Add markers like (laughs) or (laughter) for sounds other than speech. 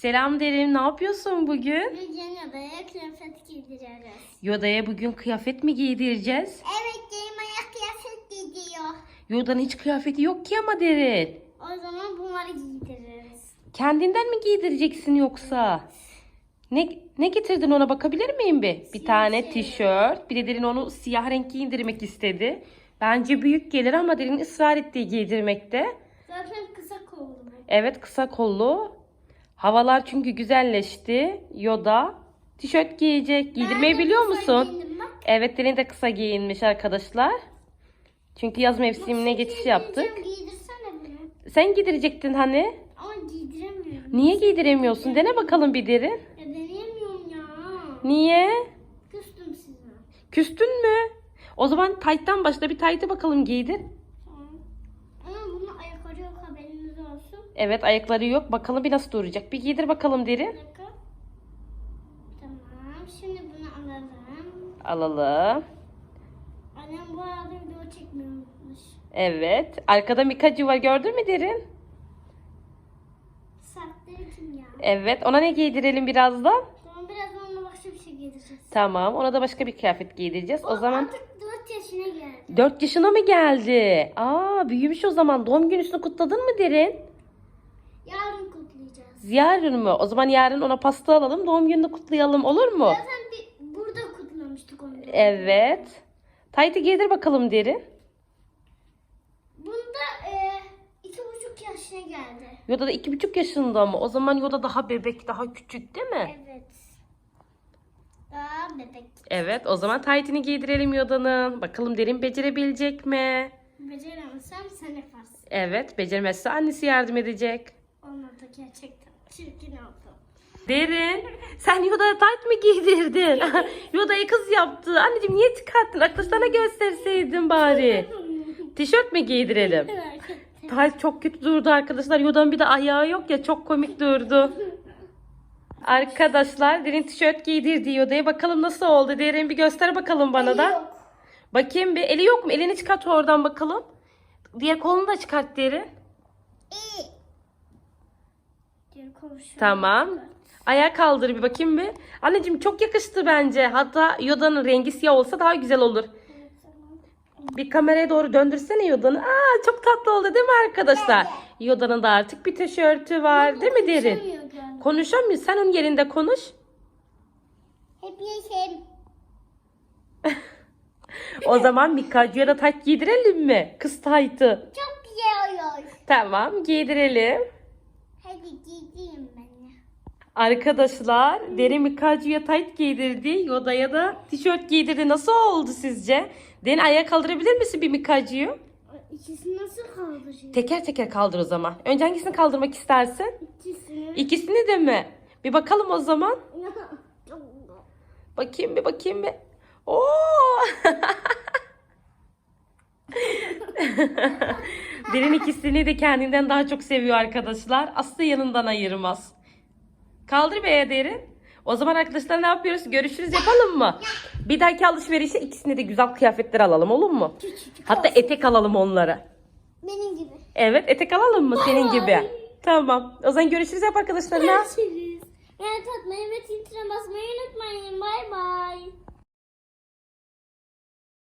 Selam derim. Ne yapıyorsun bugün? Bugün odaya kıyafet giydireceğiz. Yoda'ya bugün kıyafet mi giydireceğiz? Evet, benim ayak kıyafet giyiyor. Yoda'nın hiç kıyafeti yok ki ama derin. O zaman bunları giydiririz. Kendinden mi giydireceksin yoksa? Ne ne getirdin ona bakabilir miyim bir? Bir tane tişört. Bir de derin onu siyah renk giydirmek istedi. Bence büyük gelir ama derin ısrar ettiği giydirmekte. Zaten kısa kollu. Evet kısa kollu. Havalar çünkü güzelleşti. Yoda tişört giyecek. Giydirmeyi biliyor musun? Evet Derin de kısa giyinmiş arkadaşlar. Çünkü yaz mevsimine geçiş yaptık. Sen giydirecektin hani. Ama giydiremiyorum. Niye giydiremiyorsun? Dene bakalım bir Derin. Ya deneyemiyorum ya. Niye? Küstüm size. Küstün mü? O zaman tayttan başla bir taytı bakalım giydir. Tamam. Ama bunun ayakları yok haberiniz olsun. Evet ayakları yok. Bakalım bir nasıl duracak. Bir giydir bakalım Derin. Tamam. Şimdi bunu alalım. Alalım. Annem bu arada video çekmiyormuş. Evet. Arkada Mikacı var gördün mü Derin? Saatleri kim ya? Evet. Ona ne giydirelim birazdan? Tamam birazdan ona başka bir şey giydireceğiz. Tamam. Ona da başka bir kıyafet giydireceğiz. O zaman Artık 4 yaşına geldi. 4 yaşına mı geldi? Aa büyümüş o zaman. Doğum günüsünü kutladın mı Derin? Yarın kutlayacağız. Yarın mı? O zaman yarın ona pasta alalım. Doğum gününü kutlayalım. Olur mu? Zaten bir, burada kutlamıştık onu. Evet. Taytı giydir bakalım Derin. Bunda e, iki buçuk yaşına geldi. Yoda da iki buçuk yaşında mı? O zaman Yoda daha bebek, daha küçük değil mi? Evet. Daha bebek. Evet. O zaman taytini giydirelim Yoda'nın. Bakalım Derin becerebilecek mi? Beceremezsem sen yaparsın. Evet. Beceremezse annesi yardım edecek. Onlar da gerçekten çirkin oldu. Derin, sen Yoda'ya tayt mı giydirdin? (laughs) Yoda'yı kız yaptı. Anneciğim niye çıkarttın? Arkadaşlarına gösterseydin bari. Tişört mü giydirelim? Tayt çok kötü durdu arkadaşlar. Yoda'nın bir de ayağı yok ya çok komik durdu. (laughs) Arkadaşlar Derin tişört giydirdi Yoda'ya. Bakalım nasıl oldu? Derin bir göster bakalım bana da. Yok. Bakayım bir. Eli yok mu? Elini çıkart oradan bakalım. Diğer kolunu da çıkart Derin. İyi. Komşu. Tamam. Ayağa kaldır bir bakayım bir. Anneciğim çok yakıştı bence. Hatta Yoda'nın rengi siyah olsa daha güzel olur. Bir kameraya doğru döndürsene Yoda'nı. Aa çok tatlı oldu değil mi arkadaşlar? Yoda'nın da artık bir tişörtü var değil mi Derin? Konuşamıyor. Sen onun yerinde konuş. Hep yeşil. (laughs) O zaman Mikacı'ya da tayt giydirelim mi? Kız taytı. Çok güzel oluyor. Tamam giydirelim. Hadi gideyim ben. Arkadaşlar Derin Mikacı'ya tayt giydirdi. Yoda'ya da tişört giydirdi. Nasıl oldu sizce? Derin ayağa kaldırabilir misin bir Mikacı'yı? İkisini nasıl kaldıracağım? Teker teker kaldır o zaman. Önce hangisini kaldırmak istersin? İkisini. İkisini de mi? Bir bakalım o zaman. (laughs) Bakayım bir bakayım bir. Oo! (laughs) (laughs) Derin ikisini de kendinden daha çok seviyor arkadaşlar. Aslı yanından ayırmaz. Kaldır be Derin. O zaman arkadaşlar ne yapıyoruz? Görüşürüz yapalım mı? Bir dahaki alışverişe ikisine de güzel kıyafetler alalım olur mu? Hatta etek alalım onlara. Benim gibi. Evet etek alalım mı senin gibi? Tamam. O zaman görüşürüz yap arkadaşlarına. Görüşürüz. Yani tatmayı ve basmayı unutmayın. Bay bay.